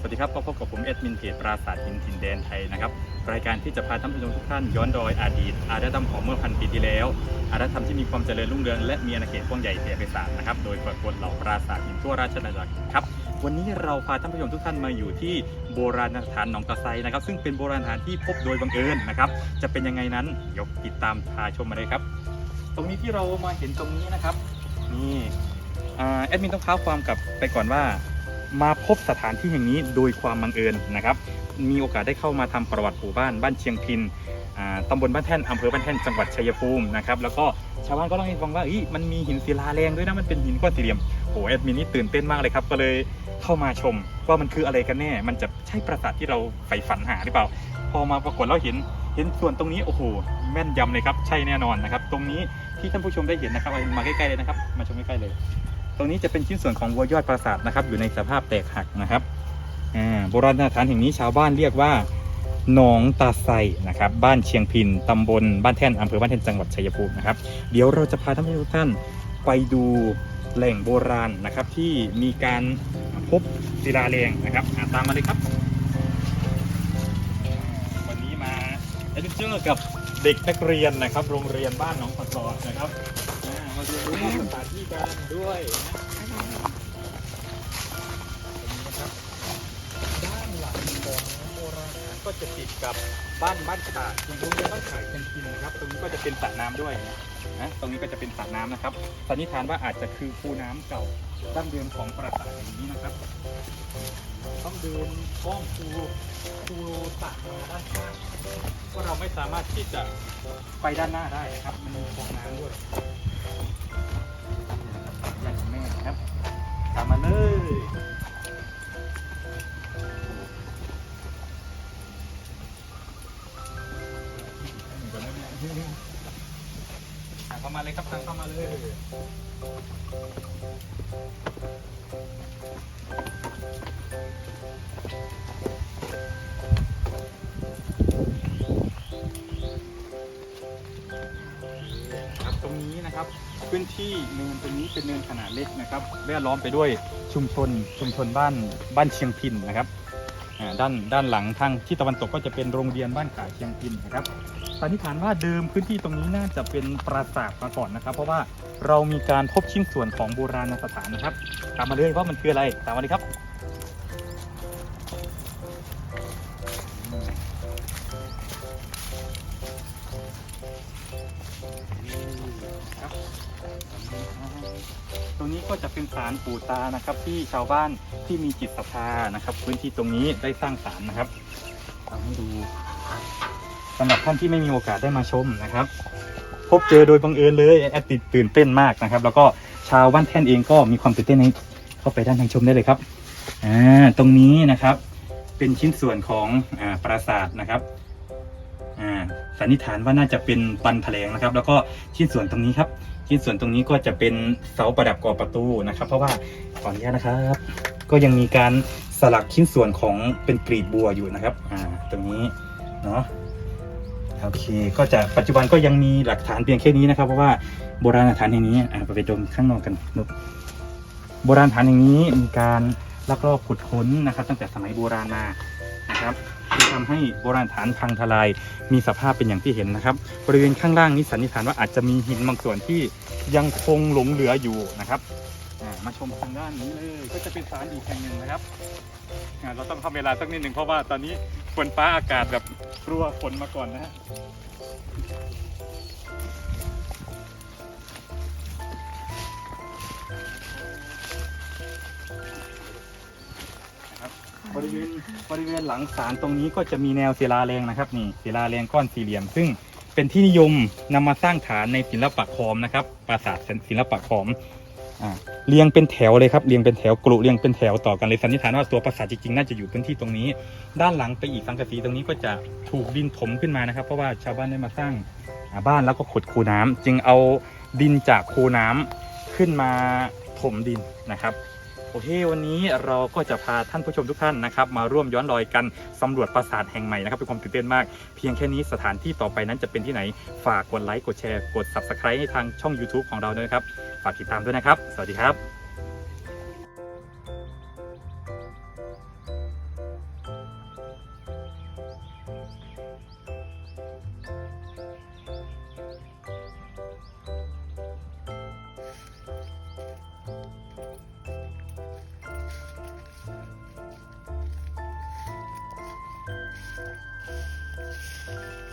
สวัสดีครับพบกับผมเอดมินเพจปราสาทหินถิ่นแดนไทยนะครับ รายการที่จะพาท่านผู้ชมทุกท่านย้อนรอยอดีต อารยธรรมของเมื่อพันปีที่แล้ว อารยธรรมที่มีความเจริญรุ่งเรืองและมีอาณาเขตกว้างใหญ่แผ่ไพศาลนะครับ โดยปรากฏเหล่าปราสาทหินทั่วราชอาณาจักรครับ วันนี้เราพาท่านผู้ชมทุกท่านมาอยู่ที่โบราณสถานหนองตะไซนะครับ ซึ่งเป็นโบราณสถานที่พบโดยบังเอิญนะครับ จะเป็นยังไงนั้นเดี๋ยวติดตามพาชมมาเลยครับ ตรงนี้ที่เรามาเห็นตรงนี้นะครับ นี่ แอดมินต้องเท้าความกลับไปก่อนว่า มาพบสถานที่แห่งนี้โดยความบังเอิญนะครับ มีโอกาสได้เข้ามาทำประวัติหมู่บ้านบ้านเชียงพินอ่าตำบลบ้านแท่นอำเภอบ้านแท่นจังหวัดชัยภูมินะครับแล้วก็ชาวบ้านก็เล่าให้ฟังว่ามันมีหินศิลาแรงด้วยนะมันเป็นหินก้อนสี่เหลี่ยมโอ้แอดมินนี่ตื่นเต้นมากเลยครับก็เลยเข้ามาชมว่ามันคืออะไรกันแน่ มันจะใช่ปราสาทที่เราใฝ่ฝันหาหรือเปล่า พอมาปรากฏเราเห็นเห็นส่วนตรงนี้โอ้โหแม่นยำเลยครับใช่แน่นอนนะครับ ตรงนี้ที่ท่านผู้ชมได้เห็นนะครับมาใกล้ๆเลยนะครับ มาชมใกล้ๆเลย ตรงนี้จะเป็นชิ้นส่วนของวัวยอดปราสาทนะครับ อยู่ในสภาพแตกหักนะครับโบราณสถานแห่งนี้ชาวบ้านเรียกว่าหนองตาไซนะครับ บ้านเชียงพินตำบลบ้านแท่นอำเภอบ้านแท่นจังหวัดชัยภูมินะครับ เดี๋ยวเราจะพาท่านผู้ชมทุกท่านไปดูแหล่งโบราณนะครับ ที่มีการพบศิลาแรงนะครับตามมาเลยครับ วันนี้มาเอ็ดเจอร์กับเด็กนักเรียนนะครับ โรงเรียนบ้านหนองปะกอนะครับ มาเรียนรู้สถานที่กันด้วยนะครับด้านหลังของโบราณก็จะติดกับบ้านบ้านขาดอย่างโรงเรียนบ้านขาดเชียงพินนะครับ ตรงนี้ก็จะเป็นสระน้ำด้วยนะตรงนี้ก็จะเป็นสระน้ำนะครับสันนิษฐานว่าอาจจะคือคูน้ำเก่าดั้งเดิมของปราสาทแห่งนี้นะครับ ต้องเดินอ้อมคูคูสระมาด้านข้างเพราะเราไม่สามารถที่จะไปด้านหน้าได้นะครับ มันมีคลองน้ำด้วย ทางเข้ามาเลยครับทางเข้ามาเลยครับตรงนี้นะครับ พื้นที่เนินตรงนี้เป็นเนินขนาดเล็กนะครับแวดล้อมไปด้วย ชุมชนชุมชนบ้านบ้านเชียงพินนะครับด้านด้านหลังทางที่ตะวันตกก็จะเป็นโรงเรียนบ้านขายเชียงพินนะครับสันนิษฐานว่าเดิมพื้นที่ตรงนี้น่าจะเป็นปราสาทมาก่อนนะครับ เพราะว่าเรามีการพบชิ้นส่วนของโบราณสถานนะครับ ตามมาเลยว่ามันคืออะไรตามมาเลยครับ ครับตรงนี้ก็จะเป็นศาลปู่ตานะครับ ที่ชาวบ้านที่มีจิตศรัทธานะครับ พื้นที่ตรงนี้ได้สร้างศาลนะครับทำให้ดูสำหรับท่านที่ไม่มีโอกาสได้มาชมนะครับ พบเจอโดยบังเอิญเลยแอดติดตื่นเต้นมากนะครับ แล้วก็ชาวบ้านแท่นเองก็มีความตื่นเต้นในเข้าไปด้านทางชมได้เลยครับอ่าตรงนี้นะครับเป็นชิ้นส่วนของอ่าปราสาทนะครับ อ่าสันนิษฐานว่าน่าจะเป็นปันแถลงนะครับ แล้วก็ชิ้นส่วนตรงนี้ครับชิ้นส่วนตรงนี้ก็จะเป็นเสาประดับก่อประตูนะครับ เพราะว่าขออนุญาตนะครับ ก็ยังมีการสลักชิ้นส่วนของเป็นกรีบบัวอยู่นะครับอ่าตรงนี้เนาะโอเค ก็จะปัจจุบันก็ยังมีหลักฐานเพียงแค่นี้นะครับ เพราะว่าโบราณสถานแห่งนี้อ่าไปดมข้างนอกกันนุกโบราณสถานแห่งนี้มีการลักลอบขุดค้นนะครับ ตั้งแต่สมัยโบราณมานะครับ ที่ทำให้โบราณสถานพังทลาย มีสภาพเป็นอย่างที่เห็นนะครับ บริเวณข้างล่างนี้สันนิษฐานว่าอาจจะมีหินบางส่วนที่ยังคงหลงเหลืออยู่นะครับมาชมทางด้านนี้เลยก็จะเป็นศาลอีกแห่งหนึ่งนะครับเราต้องทำเวลาสักนิดหนึ่งเพราะว่าตอนนี้ฝนฟ้าอากาศแบบกลัวฝนมาก่อนนะฮะนะครั บริเวณบริเวณหลังศาลตรงนี้ก็จะมีแนวศิลาแรงนะครับนี่ศิลาแรงก้อนสี่เหลี่ยม ซึ่งเป็นที่นิยมนำมาสร้างฐานในศิลปะคอมนะครับปราสาทศิลปะคอมอ่าเรียงเป็นแถวเลยครับเรียงเป็นแถวกรุเรียงเป็นแถวต่อกันเลยสันนิษฐานว่าตัวปราสาทจริงๆน่าจะอยู่พื้นที่ตรงนี้ ด้านหลังไปอีกสังกะสีตรงนี้ก็จะถูกดินถมขึ้นมานะครับ เพราะว่าชาวบ้านได้มาสร้างบ้านแล้วก็ขุดคูน้ำจึงเอาดินจากคูน้ำขึ้นมาถมดินนะครับ โอเควันนี้เราก็จะพาท่านผู้ชมทุกท่านนะครับ มาร่วมย้อนรอยกันสำรวจปราสาทแห่งใหม่นะครับเป็นความตื่นเต้นมาก เพียงแค่นี้สถานที่ต่อไปนั้นจะเป็นที่ไหนฝากกดไลค์กดแชร์กด Subscribe ให้ทางช่อง YouTube ของเราด้วยนะครับ ฝากติดตามด้วยนะครับ สวัสดีครับ you